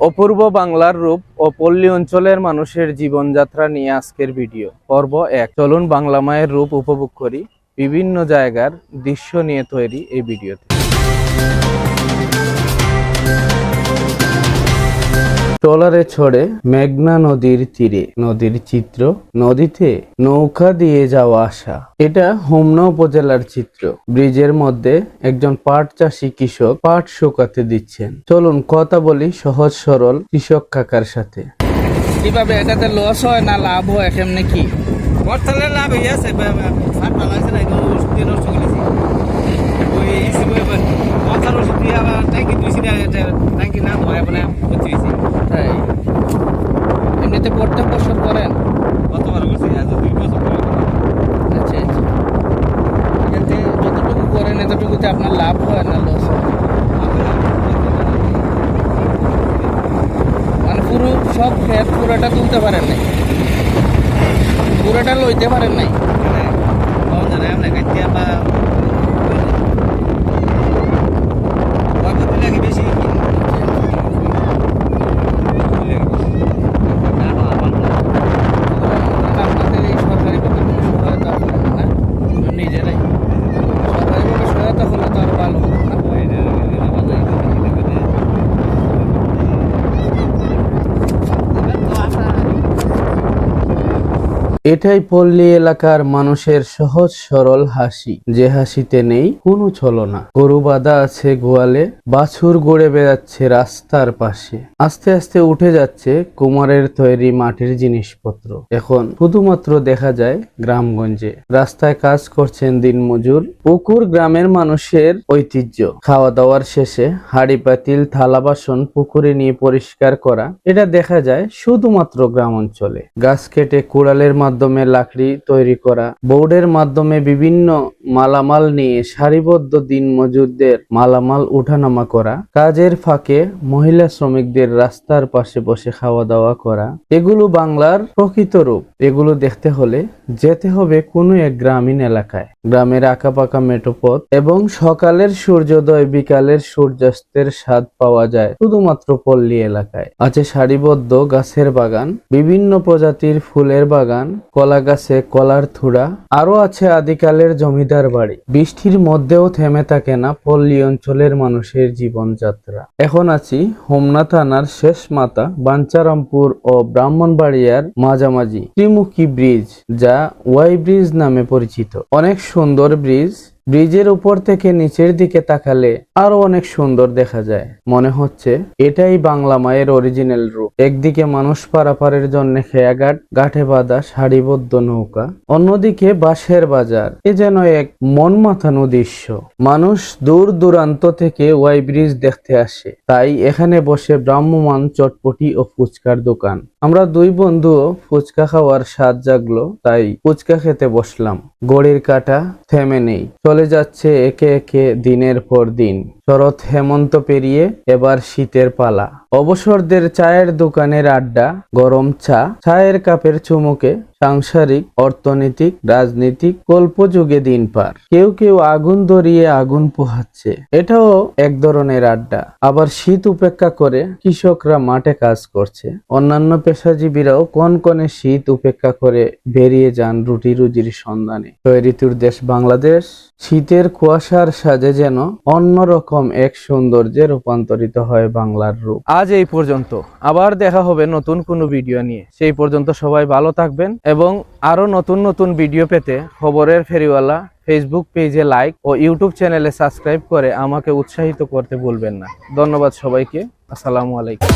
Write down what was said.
অপূর্ব বাংলার রূপ ও পল্লী অঞ্চলের মানুষের জীবনযাত্রা নিয়ে আজকের ভিডিও। পর্ব এক। চলুন বাংলা মায়ের রূপ উপভোগ করি। বিভিন্ন জায়গার দৃশ্য নিয়ে তৈরি এই ভিডিওতে। ট্রলারে ছড়ে মেঘনা নদীর তীরে নদীর চিত্র নদীতে নৌকা দিয়ে যাওয়া আসা। এটা হোমনা উপজেলার চিত্র। ব্রিজের মধ্যে একজন পাট চাষী কৃষক পাট শুকাতে দিচ্ছেন। চলুন কথা বলি সহজ সরল কৃষক কাকার সাথে। কীভাবে এটাতে লস হয় না লাভ হয় কেমনে কি? বর্তমানে লাভ হয়ে আছে সার ভালো আছে না ওষুধ নষ্ট করেছি। ওই হিসেবে এবার মাথার ওষুধ দিয়ে আবার ট্যাঙ্কি দুইছি না ট্যাঙ্কি না ধোয়া মানে ভর্তি হয়েছি তাই এমনিতে প্রত্যেক বছর করেন কতবার করছি আজ দুই বছর করে আচ্ছা আচ্ছা এতে যতটুকু করেন এতটুকুতে আপনার লাভ হয় না লস হয় মানে পুরো সব খেত পুরোটা তুলতে পারেন নাই পুরাটা লইতে পারেন নাই মানে বেশি আপনাদের এই সরকারিভাবে কোনো সহায়তা হলো না নিজেরাই সরকারিভাবে সহায়তা হলে তো আরও ভালো হতো না এটাই পল্লী এলাকার মানুষের সহজ সরল হাসি। যে হাসিতে নেই, কোনো ছলনা গরু বাঁধা আছে গোয়ালে, বাছুর গড়ে বেড়াচ্ছে রাস্তার পাশে। আস্তে আস্তে উঠে যাচ্ছে কুমারের তৈরি মাটির জিনিসপত্র। এখন শুধুমাত্র দেখা যায় গ্রামগঞ্জে। রাস্তায় কাজ করছেন দিনমজুর। পুকুর গ্রামের মানুষের ঐতিহ্য। খাওয়া দাওয়ার শেষে হাড়ি, পাতিল, থালা, বাসন পুকুরে নিয়ে পরিষ্কার করা। এটা দেখা যায় শুধুমাত্র গ্রাম অঞ্চলে। গাছ কেটে কুড়ালের মাধ্যমে লাকড়ি তৈরি করা। বোর্ডের মাধ্যমে বিভিন্ন মালামাল নিয়ে সারিবদ্ধ দিন মজুরদের মালামাল উঠানামা করা। কাজের ফাঁকে মহিলা শ্রমিকদের রাস্তার পাশে বসে খাওয়া দাওয়া করা। এগুলো বাংলার প্রকৃত রূপ। এগুলো দেখতে হলে যেতে হবে কোনো এক গ্রামীণ এলাকায়। গ্রামের আঁকাপাকা মেটোপথ এবং সকালের সূর্যোদয়, বিকালের সূর্যাস্তের স্বাদ পাওয়া যায় শুধুমাত্র পল্লী এলাকায়। আছে সারিবদ্ধ গাছের বাগান, বিভিন্ন প্রজাতির ফুলের বাগান কলা গাছে কলার থুড়া আরও আছে আদিকালের জমিদার বাড়ি। বৃষ্টির মধ্যেও থেমে থাকে না পল্লী অঞ্চলের মানুষের জীবনযাত্রা। এখন আছি হোমনা থানার শেষ মাতা বাঞ্চারামপুর ও ব্রাহ্মণবাড়িয়ার মাঝামাঝি ত্রিমুখী ব্রিজ, যা ওয়াই ব্রিজ নামে পরিচিত। অনেক সুন্দর ব্রিজ ব্রিজের উপর থেকে নিচের দিকে তাকালে আরও অনেক সুন্দর দেখা যায়। মনে হচ্ছে এটাই বাংলা মায়ের অরিজিনাল রূপ। একদিকে মানুষ পারাপারের জন্য খেয়াঘাট গাঠে বাঁধা সারিবদ্ধ নৌকা, অন্যদিকে বাঁশের বাজার। এ যেন এক মন মাথানো দৃশ্য মানুষ দূর দূরান্ত থেকে ওয়াই ব্রিজ দেখতে আসে। তাই এখানে বসে ব্রাহ্মমান চটপটি ও ফুচকার দোকান। আমরা দুই বন্ধু ফুচকা খাওয়ার স্বাদ জাগলো, তাই ফুচকা খেতে বসলাম। গড়ির কাটা থেমে নেই। চলে যাচ্ছে একে একে দিনের পর দিন। শরৎ হেমন্ত পেরিয়ে এবার শীতের পালা। অবসরদের চায়ের দোকানের আড্ডা, গরম চা, চায়ের কাপের চুমুকে সাংসারিক, অর্থনৈতিক, রাজনীতিক কল্পযুগে দিন পার। কেউ কেউ আগুন ধরিয়ে আগুন পোহাচ্ছে। এটাও এক ধরনের আড্ডা। আবার শীত উপেক্ষা করে কৃষকরা মাঠে কাজ করছে। অন্যান্য পেশাজীবীরাও কোন কোনে শীত উপেক্ষা করে বেরিয়ে যান রুটি রুজির সন্ধানে ঋতুর দেশ বাংলাদেশ। শীতের কুয়াশার সাজে যেন অন্যরকম এক সৌন্দর্যে রূপান্তরিত হয় বাংলার রূপ। আজ এই পর্যন্ত। আবার দেখা হবে নতুন কোনো ভিডিও নিয়ে। সেই পর্যন্ত সবাই ভালো থাকবেন এবং আরও নতুন নতুন ভিডিও পেতে খবরের ফেরিওয়ালা ফেসবুক পেজে লাইক ও ইউটিউব চ্যানেলে সাবস্ক্রাইব করে আমাকে উৎসাহিত করতে ভুলবেন না। ধন্যবাদ সবাইকে। আসসালামু আলাইকুম।